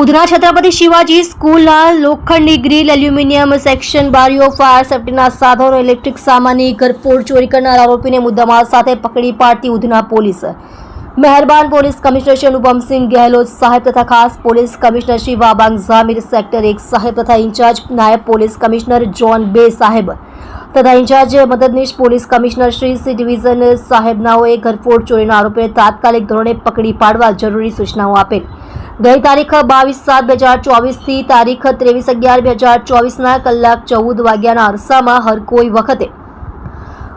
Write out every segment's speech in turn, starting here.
ઉધના છત્રપતિ શિવાજી સ્કૂલના લોખંડની grill aluminium section બારીઓ ફાયર સેફ્ટીના સાધનો ઇલેક્ટ્રિક સામાનની ઘરફોડ ચોરી કરનાર આરોપીને મુદ્દામાલ સાથે પકડી પાડતી ઉધના પોલીસ. મહેરબાન પોલીસ કમિશનર શ્રી અનુપમસિંહ ગેહલોત સાહેબ તથા ખાસ police commissioner Shri Wabang Zamir, sector એક સાહેબ તથા ઇન્ચાર્જ નાયબ પોલીસ કમિશનર જોન બે સાહેબ તથા ઇન્ચાર્જ મદદનીશ police commissioner Shri C division સાહેબનાઓએ ઘરફોડ ચોરીના આરોપીને તાત્કાલિક ધોરણે પકડી પાડવા જરૂરી સૂચનાઓ આપેલ. ગઈ તારીખ બાવીસ સાત બે હજાર ચોવીસથી તારીખ ત્રેવીસ અગિયાર બે હજાર ચોવીસના કલાક ચૌદ વાગ્યાના અરસામાં હર કોઈ વખતે.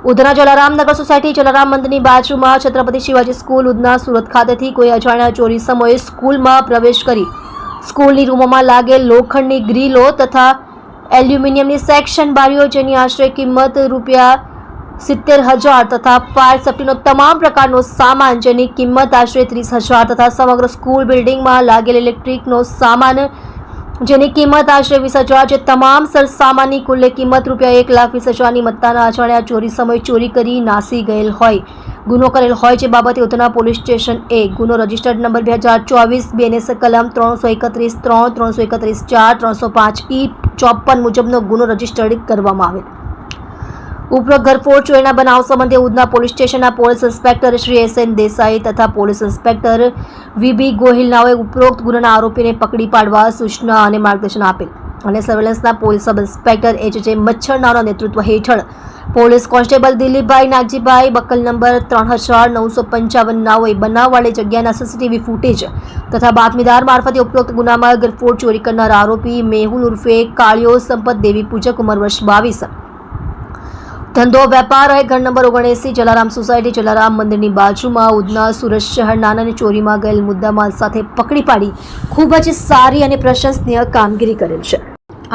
ઉધના જલારામનગર સોસાયટી જલારામ મંદિરની બાજુમાં છત્રપતિ શિવાજી સ્કૂલ ઉધના સુરત ખાતેથી કોઈ અજાણ્યા ચોરી સમયે સ્કૂલમાં પ્રવેશ કરી. સ્કૂલની રૂમોમાં લાગેલ લોખંડની ગ્રીલો તથા એલ્યુમિનિયમની સેક્શન બારીઓ જેની આશરે કિંમત રૂપિયા સિત્તેર હજાર તથા ફાયર સેફ્ટીનો તમામ પ્રકારનો સામાન જેની કિંમત આશરે ત્રીસ હજાર તથા સમગ્ર સ્કૂલ બિલ્ડિંગમાં લાગેલ ઇલેક્ટ્રિકનો સામાન જેની કિંમત આશરે વીસ હજાર જે તમામ સરસામાનની કુલ્લે કિંમત રૂપિયા એક લાખ વીસ હજારની મત્તાના અજાણ્યા ચોરી સમય ચોરી કરી નાસી ગયેલ હોય. ગુનો કરેલ હોય જે બાબતે ઉધના પોલીસ સ્ટેશન એ ગુનો રજિસ્ટર્ડ નંબર બે હજાર ચોવીસ બેનેસ કલમ ત્રણસો એકત્રીસ, ત્રણ, ત્રણસો એકત્રીસ ચાર, ત્રણસો પાંચ, ઈ ચોપન મુજબનો ગુનો રજિસ્ટર્ડ કરવામાં આવેલ. ઉપરોક્ત ઘરફોડ ચોરીના બનાવ સંબંધે ઉધના પોલીસ સ્ટેશનના police inspector Shri S N Desai તથા પોલીસ ઇન્સ્પેક્ટર વીબી ગોહિલનાઓએ ઉપરોક્ત ગુનાના આરોપીને પકડી પાડવા સૂચના અને માર્ગદર્શન આપેલ. અને સર્વેલન્સના police sub inspector H J મચ્છરનાઓના નેતૃત્વ હેઠળ police constable Dilipbhai Nagjibhai buckle number ત્રણ હજાર નવસો પંચાવન નાઓએ બનાવવાળી જગ્યાના સીસીટીવી ફૂટેજ તથા બાતમીદાર મારફતે ઉપરોક્ત ગુનામાં ગરફોડ ચોરી કરનાર આરોપી મેહુલ ઉર્ફે કાળિયો સંપત દેવી, પૂજક ઉંમર વર્ષ બાવીસ. ધંધો વેપાર રહે ઘર નંબર ઓગણએસી, જલારામ સોસાયટી, જલારામ મંદિરની બાજુમાં ઉધના સુરત શહેર નાનાની ચોરીમાં ગયેલ મુદ્દામાલ સાથે પકડી પાડી ખૂબ જ સારી અને પ્રશંસનીય કામગીરી કરેલ છે.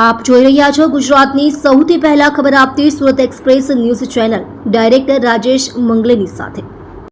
આપ જોઈ રહ્યા છો ગુજરાતની સૌથી પહેલા ખબર આપતી Surat express news channel, director Rajesh મંગલેની સાથે.